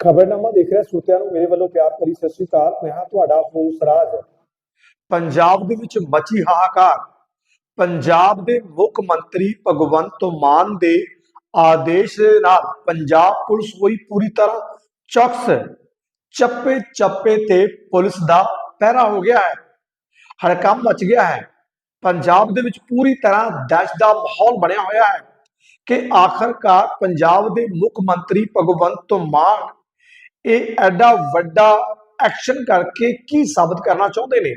ਖਬਰਨਾਮਾ ਦੇਖ ਰਿਹਾ ਸਰੋਤਿਆਂ ਨੂੰ ਮੇਰੇ ਵੱਲੋਂ ਪਿਆਰ ਭਰੀ ਸਤਿ ਸ਼੍ਰੀ ਅਕਾਲ। ਮੈਂ ਹਾਂ ਤੁਹਾਡਾ ਹੋਸ ਰਾਜ। ਪੰਜਾਬ ਦੇ ਵਿੱਚ ਮਚੀ ਹਾਹਾਕਾਰ। ਪੰਜਾਬ ਦੇ ਮੁੱਖ ਮੰਤਰੀ ਭਗਵੰਤ ਮਾਨ ਦੇ ਆਦੇਸ਼ ਦੇ ਨਾਲ ਪੰਜਾਬ ਪੁਲਿਸ ਹੋਈ ਪੂਰੀ ਤਰ੍ਹਾਂ ਚੌਕਸ। ਚੱਪੇ ਚੱਪੇ ਤੇ ਪੁਲਿਸ ਦਾ ਪਹਿਰਾ ਹੋ ਗਿਆ ਹੈ। ਹੜਕੰਪ ਮਚ ਗਿਆ ਹੈ। ਪੰਜਾਬ ਦੇ ਵਿੱਚ ਪੂਰੀ ਤਰ੍ਹਾਂ ਦਹਿਸ਼ਤ ਦਾ ਮਾਹੌਲ ਬਣਿਆ ਹੋਇਆ ਹੈ ਕਿ ਆਖਰਕਾਰ ਪੰਜਾਬ ਦੇ ਮੁੱਖ ਮੰਤਰੀ ਭਗਵੰਤ ਮਾਨ ਇਹ ਐਡਾ ਵੱਡਾ ਐਕਸ਼ਨ ਕਰਕੇ ਕੀ ਸਾਬਤ ਕਰਨਾ ਚਾਹੁੰਦੇ ਨੇ?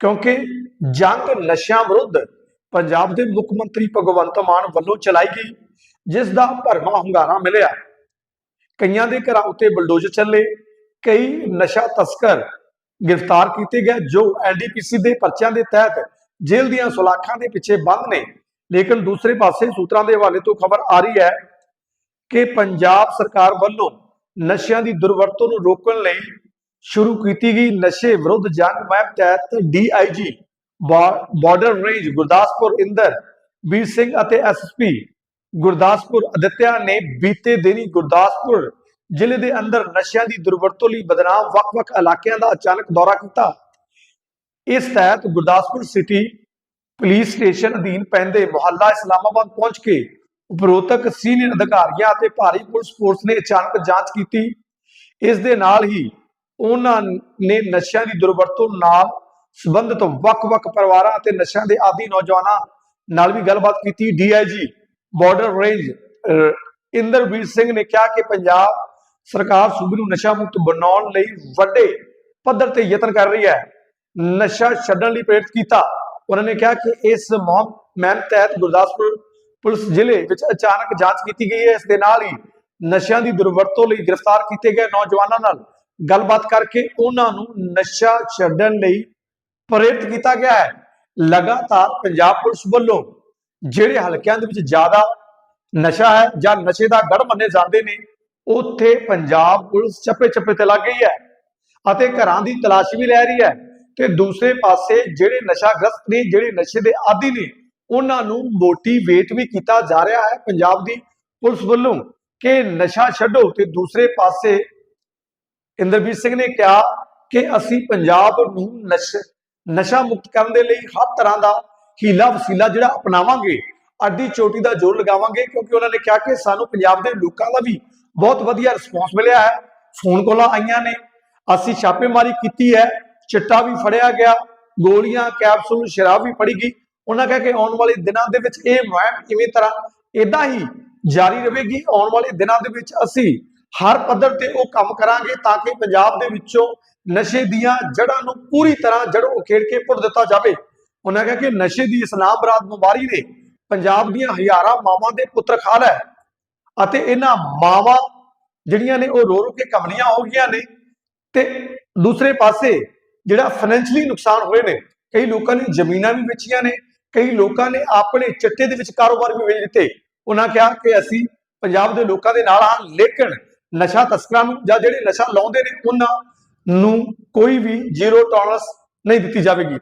ਕਿਉਂਕਿ ਜੰਗ ਨਸ਼ਿਆਂ ਵਿਰੁੱਧ ਪੰਜਾਬ ਦੇ ਮੁੱਖ ਮੰਤਰੀ ਭਗਵੰਤ ਮਾਨ ਵੱਲੋਂ ਚਲਾਈ ਗਈ, ਜਿਸ ਦਾ ਭਰਮਾ ਹੁੰਗਾਰਾ ਮਿਲਿਆ। ਕਈਆਂ ਦੇ ਘਰਾਂ ਉੱਤੇ ਬਲਡੋਜ਼ਰ ਚੱਲੇ, ਕਈ ਨਸ਼ਾ ਤਸਕਰ ਗ੍ਰਿਫਤਾਰ ਕੀਤੇ ਗਏ, ਜੋ ਐਨਡੀਪੀਸੀ ਦੇ ਪਰਚਿਆਂ ਦੇ ਤਹਿਤ ਜੇਲ੍ਹ ਦੀਆਂ ਸੁਲਾਖਾਂ ਦੇ ਪਿੱਛੇ ਬੰਦ ਨੇ। ਲੇਕਿਨ ਦੂਸਰੇ ਪਾਸੇ ਸੂਤਰਾਂ ਦੇ ਹਵਾਲੇ ਤੋਂ ਖਬਰ ਆ ਰਹੀ ਹੈ ਕਿ ਪੰਜਾਬ ਸਰਕਾਰ ਵੱਲੋਂ ਨਸ਼ਿਆਂ ਦੀ ਦੁਰਵਰਤੋਂ ਨੂੰ ਰੋਕਣ ਲਈ ਸ਼ੁਰੂ ਕੀਤੀ ਗਈ ਨਸ਼ੇ ਵਿਰੁੱਧ ਜੰਗ ਮੁਹਿੰਮ ਤਹਿਤ DIG border range Gurdaspur Inderveer Singh ਅਤੇ ਐਸਐਸਪੀ ਗੁਰਦਾਸਪੁਰ ਅਦਿੱਤਿਆ ਨੇ ਬੀਤੇ ਦਿਨੀ ਗੁਰਦਾਸਪੁਰ ਜ਼ਿਲ੍ਹੇ ਦੇ ਅੰਦਰ ਨਸ਼ਿਆਂ ਦੀ ਦੁਰਵਰਤੋਂ ਲਈ ਬਦਨਾਮ ਵੱਖ-ਵੱਖ ਇਲਾਕਿਆਂ ਦਾ ਅਚਾਨਕ ਦੌਰਾ ਕੀਤਾ। ਇਸ ਤਹਿਤ ਗੁਰਦਾਸਪੁਰ ਸਿਟੀ ਪੁਲਿਸ ਸਟੇਸ਼ਨ ਅਧੀਨ ਪੈਂਦੇ ਮੁਹੱਲਾ ਇਸਲਾਮਾਬਾਦ ਪਹੁੰਚ ਕੇ ਉਪਰੋਕਤ ਸੀਨੀਅਰ ਅਧਿਕਾਰੀਆਂ ਅਤੇ ਭਾਰੀ ਪੁਲਿਸ ਫੋਰਸ ਨੇ ਅਚਾਨਕ ਜਾਂਚ ਕੀਤੀ। ਇਸ ਦੇ ਨਾਲ ਹੀ ਉਹਨਾਂ ਨੇ ਨਸ਼ਿਆਂ ਦੀ ਦੁਰਵਰਤੋਂ ਨਾਲ ਸੰਬੰਧਿਤ ਵੱਖ-ਵੱਖ ਪਰਿਵਾਰਾਂ ਅਤੇ ਨਸ਼ਿਆਂ ਦੇ ਆਦੀ ਨੌਜਵਾਨਾਂ ਨਾਲ ਵੀ ਗੱਲਬਾਤ ਕੀਤੀ। DIG border range Inderveer Singh ਨੇ ਕਿਹਾ ਕਿ ਪੰਜਾਬ ਸਰਕਾਰ ਸੂਬੇ ਨੂੰ ਨਸ਼ਾ ਮੁਕਤ ਬਣਾਉਣ ਲਈ ਵੱਡੇ ਪੱਧਰ ਤੇ ਯਤਨ ਕਰ ਰਹੀ ਹੈ। ਨਸ਼ਾ ਛੱਡਣ ਲਈ ਪ੍ਰੇਰਿਤ ਕੀਤਾ। ਉਹਨਾਂ ਨੇ ਕਿਹਾ ਕਿ ਇਸ ਮੁਹਿੰਮ ਤਹਿਤ ਗੁਰਦਾਸਪੁਰ ਪੁਲਿਸ ਜ਼ਿਲ੍ਹੇ ਵਿੱਚ ਅਚਾਨਕ ਜਾਂਚ ਕੀਤੀ ਗਈ ਹੈ। ਇਸ ਦੇ ਨਾਲ ਹੀ ਨਸ਼ਿਆਂ ਦੀ ਦੁਰਵਰਤੋਂ ਲਈ ਗ੍ਰਿਫਤਾਰ ਕੀਤੇ ਗਏ ਨੌਜਵਾਨਾਂ ਨਾਲ ਗੱਲਬਾਤ ਕਰਕੇ ਉਹਨਾਂ ਨੂੰ ਨਸ਼ਾ ਛੱਡਣ ਲਈ ਪ੍ਰੇਰਿਤ ਕੀਤਾ ਗਿਆ ਹੈ। ਲਗਾਤਾਰ ਪੰਜਾਬ ਪੁਲਿਸ ਵੱਲੋਂ ਜਿਹੜੇ ਹਲਕਿਆਂ ਦੇ ਵਿੱਚ ਜ਼ਿਆਦਾ ਨਸ਼ਾ ਹੈ ਜਾਂ ਨਸ਼ੇ ਦਾ ਗੜ ਮੰਨੇ ਜਾਂਦੇ ਨੇ, ਉੱਥੇ ਪੰਜਾਬ ਪੁਲਿਸ ਚੱਪੇ ਚੱਪੇ ਤੇ ਲੱਗ ਗਈ ਹੈ ਅਤੇ ਘਰਾਂ ਦੀ ਤਲਾਸ਼ੀ ਵੀ ਲੈ ਰਹੀ ਹੈ। ਤੇ ਦੂਸਰੇ ਪਾਸੇ ਜਿਹੜੇ ਨਸ਼ਾ ਗ੍ਰਸਤ ਨੇ, ਜਿਹੜੇ ਨਸ਼ੇ ਦੇ ਆਦੀ ਨੇ ਉਹਨਾਂ ਨੂੰ ਮੋਟੀਵੇਟ ਵੀ ਕੀਤਾ ਜਾ ਰਿਹਾ ਹੈ ਪੰਜਾਬ ਦੀ ਪੁਲਿਸ ਵੱਲੋਂ ਕਿ ਨਸ਼ਾ ਛੱਡੋ ਤੇ ਦੂਸਰੇ ਪਾਸੇ ਇੰਦਰਬੀਰ ਸਿੰਘ ਨੇ ਕਿਹਾ ਕਿ ਅਸੀਂ ਪੰਜਾਬ ਨੂੰ ਨਸ਼ਾ ਨਸ਼ਾ ਮੁਕਤ ਕਰਨ ਦੇ ਲਈ ਹਰ ਤਰ੍ਹਾਂ ਦਾ ਹੀਲਾ ਵਸੀਲਾ ਜਿਹੜਾ ਅਪਣਾਵਾਂਗੇ, ਅੱਡੀ ਚੋਟੀ ਦਾ ਜ਼ੋਰ ਲਗਾਵਾਂਗੇ ਕਿਉਂਕਿ ਉਹਨਾਂ ਨੇ ਕਿਹਾ ਕਿ ਸਾਨੂੰ ਪੰਜਾਬ ਦੇ ਲੋਕਾਂ ਦਾ ਵੀ ਬਹੁਤ ਵਧੀਆ ਰਿਸਪੌਂਸ ਮਿਲਿਆ ਹੈ। ਫੋਨ ਕਾਲਾਂ ਆਈਆਂ ਨੇ, ਅਸੀਂ ਛਾਪੇਮਾਰੀ ਕੀਤੀ ਹੈ, ਚਿੱਟਾ ਵੀ ਫੜਿਆ ਗਿਆ, ਗੋਲੀਆਂ, ਕੈਪਸੂਲ, ਸ਼ਰਾਬ ਵੀ ਫੜੀ ਗਈ। ਉਹਨਾਂ ਕਿਹਾ ਕਿ ਆਉਣ ਵਾਲੇ ਦਿਨਾਂ ਦੇ ਵਿੱਚ ਇਹ ਮੁਹਿੰਮ ਇਵੇਂ ਤਰ੍ਹਾਂ ਇਦਾਂ ਹੀ ਜਾਰੀ ਰਹੇਗੀ। ਆਉਣ ਵਾਲੇ ਦਿਨਾਂ ਦੇ ਵਿੱਚ ਅਸੀਂ ਹਰ ਪੱਧਰ ਤੇ ਉਹ ਕੰਮ ਕਰਾਂਗੇ ਤਾਂ ਕਿ ਪੰਜਾਬ ਦੇ ਵਿੱਚੋਂ ਨਸ਼ੇ ਦੀਆਂ ਜੜ੍ਹਾਂ ਨੂੰ ਪੂਰੀ ਤਰ੍ਹਾਂ ਜੜੋਂ ਉਖੇੜ ਕੇ ਪੁੱਟ ਦਿੱਤਾ ਜਾਵੇ। ਉਹਨਾਂ ਕਿਹਾ ਕਿ ਨਸ਼ੇ ਦੀ ਇਸਲਾਮ ਬਰਾਦ ਬਿਮਾਰੀ ਨੇ ਪੰਜਾਬ ਦੀਆਂ ਹਜ਼ਾਰਾਂ ਮਾਵਾਂ ਦੇ ਪੁੱਤਰ ਖਾ ਲੈ ਅਤੇ ਇਹਨਾਂ ਮਾਵਾਂ ਜਿਹੜੀਆਂ ਨੇ ਉਹ ਰੋ ਰੋ ਕੇ ਕਮਲੀਆਂ ਹੋ ਗਈਆਂ ਨੇ ਤੇ ਦੂਸਰੇ ਪਾਸੇ ਜਿਹੜਾ ਫਾਈਨੈਂਸ਼ਲੀ ਨੁਕਸਾਨ ਹੋਏ ਨੇ, ਕਈ ਲੋਕਾਂ ਨੇ ਜ਼ਮੀਨਾਂ ਵੀ ਵੇਚੀਆਂ ਨੇ ਕਈ ਲੋਕਾਂ ਨੇ ਆਪਣੇ ਚਿੱਟੇ ਦੇ ਵਿੱਚ ਕਾਰੋਬਾਰ ਵੀ ਵੇਚ ਦਿੱਤੇ। ਉਹਨਾਂ ਕਿਹਾ ਕਿ ਅਸੀਂ ਪੰਜਾਬ ਦੇ ਲੋਕਾਂ ਦੇ ਨਾਲ ਹਾਂ, ਲੇਕਿਨ ਨਸ਼ਾ ਤਸਕਰਾਂ ਨੂੰ ਜਾਂ ਜਿਹੜੇ ਨਸ਼ਾ ਲਾਉਂਦੇ ਨੇ, ਉਹਨਾਂ ਨੂੰ ਕੋਈ ਵੀ ਜ਼ੀਰੋ ਟੋਲਰੈਂਸ ਨਹੀਂ ਦਿੱਤੀ ਜਾਵੇਗੀ।